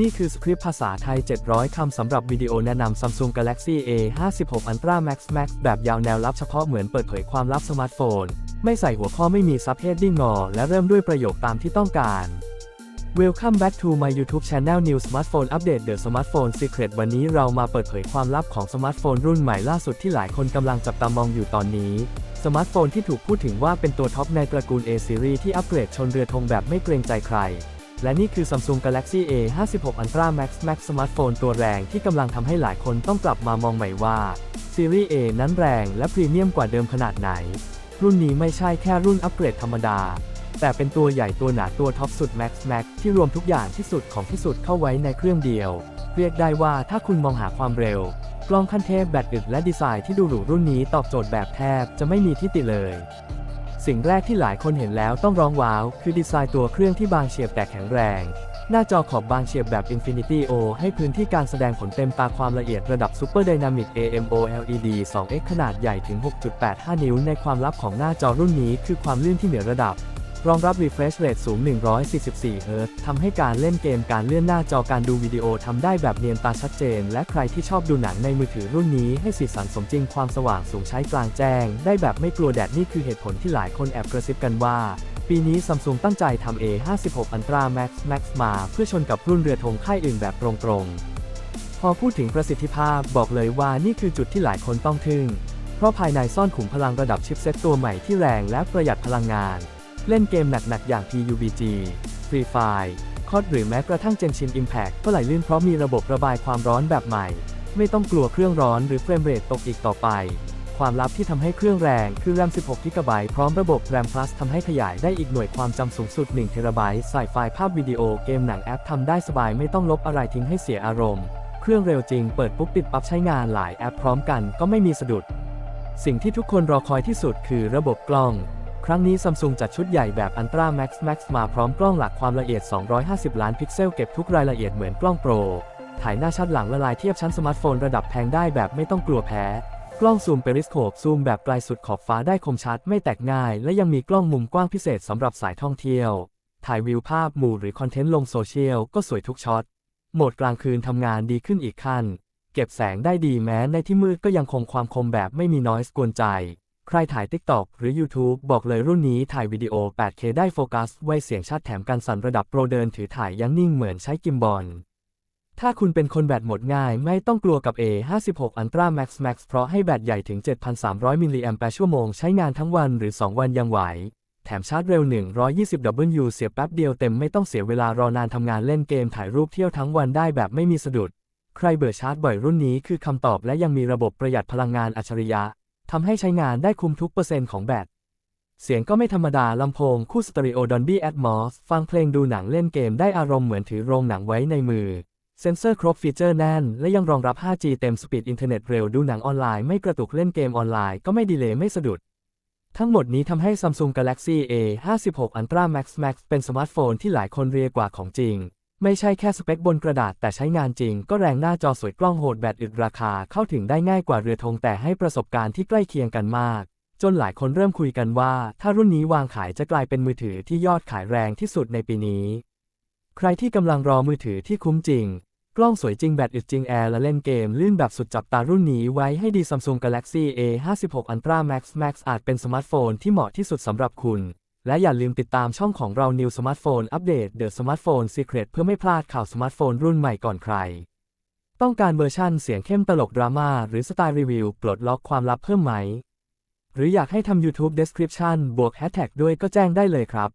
นี่คือสคริปต์ภาษาไทย 700 คำสำหรับวิดีโอแนะนำ Samsung Galaxy A 56 Ultra Max Max แบบยาวแนวลับเฉพาะเหมือนเปิดเผยความลับสมาร์ทโฟน ไม่ใส่หัวข้อไม่มีซับเฮดดิ้งงอ และเริ่มด้วยประโยคตามที่ต้องการ Welcome back to my YouTube channel New Smartphone Update The Smartphone Secret วันนี้เรามาเปิดเผยความลับของสมาร์ทโฟนรุ่นใหม่ล่าสุดที่หลายคนกำลังจับตามองอยู่ตอนนี้ สมาร์ทโฟนที่ถูกพูดถึงว่าเป็นตัวท็อปในตระกูล A Series ที่อัปเกรดชนเรือธงแบบไม่เกรงใจใคร และนี่คือ Samsung Galaxy A 56 Ultra Max Max สมาร์ทโฟนตัวแรงที่กำลังทำให้หลายคนต้องกลับมามองใหม่ว่า ซีรีส์ A นั้นแรงและพรีเมียมกว่าเดิมขนาดไหน รุ่นนี้ไม่ใช่แค่รุ่นอัปเกรดธรรมดา แต่เป็นตัวใหญ่ตัวหนาตัวท็อปสุด Max Max ที่รวมทุกอย่างที่สุดของที่สุดเข้าไว้ในเครื่องเดียว เรียกได้ว่าถ้าคุณมองหาความเร็ว กล้องขั้นเทพแบตอึดและดีไซน์ที่ดูหรูรุ่นนี้ตอบโจทย์แบบแทบจะไม่มีที่ติเลย สิ่งแรกที่หลายคนเห็นแล้วต้องร้องว้าว คือดีไซน์ตัวเครื่องที่บางเฉียบแต่แข็งแรง หน้าจอขอบบางเฉียบแบบ Infinity O ให้พื้นที่การแสดงผลเต็มตาความละเอียดระดับ Super Dynamic AMOLED 2X ขนาดใหญ่ถึง 6.85 นิ้ว ในความลับของหน้าจอรุ่นนี้คือความลื่นที่เหนือระดับ รองรับ refresh rate สูง 144 Hz ทำให้การเล่นเกมการเลื่อนหน้าจอการดูวิดีโอทำได้แบบเนียนตาชัดเจน และใครที่ชอบดูหนังในมือถือรุ่นนี้ให้สีสันสมจริงความสว่างสูงใช้กลางแจ้ง ได้แบบไม่กลัวแดดนี่คือเหตุผลที่หลายคนแอบกระซิบกันว่า ปีนี้ Samsung ตั้งใจทำ A56 Ultra Max Max มาเพื่อชนกับรุ่นเรือธงค่ายอื่นแบบตรงๆ พอพูดถึงประสิทธิภาพบอกเลยว่านี่คือจุดที่หลายคนต้องทึ่ง เพราะภายในซ่อนขุมพลังระดับชิปเซ็ตตัวใหม่ที่แรงและประหยัดพลังงาน เล่นเกมหนักๆ อย่าง PUBG Free Fire คอดหรือแม้กระทั่ง Genshin Impact ก็ไหลลื่นเพราะมีระบบระบายความร้อนแบบใหม่ ไม่ต้องกลัวเครื่องร้อนหรือเฟรมเรทตกอีกต่อไป ความลับที่ทำให้เครื่องแรงคือ RAM 16 GB พร้อมระบบ RAM Plus ทำให้ขยายได้อีกหน่วยความจำสูงสุด 1 TB ใส่ไฟล์ภาพวิดีโอเกมหนังแอปทำได้สบายไม่ต้องลบอะไรทิ้งให้เสียอารมณ์ เครื่องเร็วจริงเปิดปุ๊บปิดปั๊บใช้งานหลายแอปพร้อมกันก็ไม่มีสะดุด สิ่งที่ทุกคนรอคอยที่สุดคือระบบกล้อง รั้งนี้ Samsung จัดชุดใหญ่แบบ Ultra Max Max มาพร้อมกล้องหลักความละเอียด 250 ล้านพิกเซลเก็บทุกรายละเอียดเหมือนกล้องโปร ถ่ายหน้าชัดหลังละลายเทียบชั้นสมาร์ทโฟนระดับแพงได้แบบไม่ต้องกลัวแพ้ กล้องซูมเปริสโคปซูมแบบไกลสุดขอบฟ้าได้คมชัดไม่แตกง่าย และยังมีกล้องมุมกว้างพิเศษสำหรับสายท่องเที่ยว ถ่ายวิวภาพหมู่หรือคอนเทนต์ลงโซเชียลก็สวยทุกช็อต โหมดกลางคืนทำงานดีขึ้นอีกขั้น เก็บแสงได้ดีแม้ในที่มืดก็ยังคงความคมแบบไม่มีนอยส์กวนใจ ใครถ่าย TikTok หรือ YouTube บอกเลยรุ่นนี้ถ่ายวิดีโอ 8K ได้โฟกัส ไวเสียงชัดแถมกันสั่นระดับโปรเดินถือถ่ายยังนิ่งเหมือนใช้กิมบอล ถ้าคุณเป็นคนแบตหมดง่าย ไม่ต้องกลัวกับ A56 Ultra Max Max เพราะให้แบตใหญ่ถึง 7,300 มิลลิแอมแปร์ชั่วโมง ใช้งานทั้งวันหรือ 2 วันยังไหว แถมชาร์จเร็ว 120W เสียแป๊บเดียวเต็มไม่ต้องเสียเวลารอนานทำงานเล่นเกมถ่ายรูปเที่ยวทั้งวันได้แบบไม่มีสะดุด ใครเบื่อชาร์จบ่อยรุ่นนี้คือคำตอบและยังมีระบบประหยัดพลังงานอัจฉริยะ ทำให้ใช้งานได้คุ้มทุกเปอร์เซ็นต์ของแบต เสียงก็ไม่ธรรมดาลำโพงคู่สเตอริโอดอนบี้แอดมอสฟังเพลงดูหนังเล่นเกมได้อารมณ์เหมือนถือโรงหนังไว้ในมือ เซ็นเซอร์ครบฟีเจอร์แน่น และยังรองรับ 5G เต็มสปีดอินเทอร์เน็ตเร็วดูหนังออนไลน์ไม่กระตุกเล่นเกมออนไลน์ก็ไม่ดีเลย์ไม่สะดุดทั้งหมดนี้ทำให้ Samsung Galaxy A56 Ultra Max Max เป็นสมาร์ทโฟนที่หลายคนเรียกว่าของจริง ไม่ใช่แค่สเปคบนกระดาษแต่ใช้งานจริง ก็แรงหน้าจอสวยกล้องโหดแบตอึดราคาเข้าถึงได้ง่ายกว่าเรือธงแต่ให้ประสบการณ์ที่ใกล้เคียงกันมาก จนหลายคนเริ่มคุยกันว่า ถ้ารุ่นนี้วางขายจะกลายเป็นมือถือที่ยอดขายแรงที่สุดในปีนี้ ใครที่กำลังรอมือถือที่คุ้มจริง กล้องสวยจริงแบตอึดจริงแอร์และเล่นเกม ลื่นแบบสุดจับตารุ่นนี้ไว้ให้ดี Samsung Galaxy A56 Ultra Max Max อาจเป็นสมาร์ทโฟนที่เหมาะที่สุดสำหรับคุณ และอย่าลืมติดตามช่องของเรา New Smartphone Update The Smartphone Secret เพื่อไม่พลาดข่าวสมาร์ทโฟนรุ่นใหม่ก่อนใคร ต้องการเวอร์ชั่นเสียงเข้มตลกดราม่าหรือสไตล์รีวิว ปลดล็อกความลับเพิ่มไหม หรืออยากให้ทำ YouTube Description บวกแฮชแท็กด้วยก็แจ้งได้เลยครับ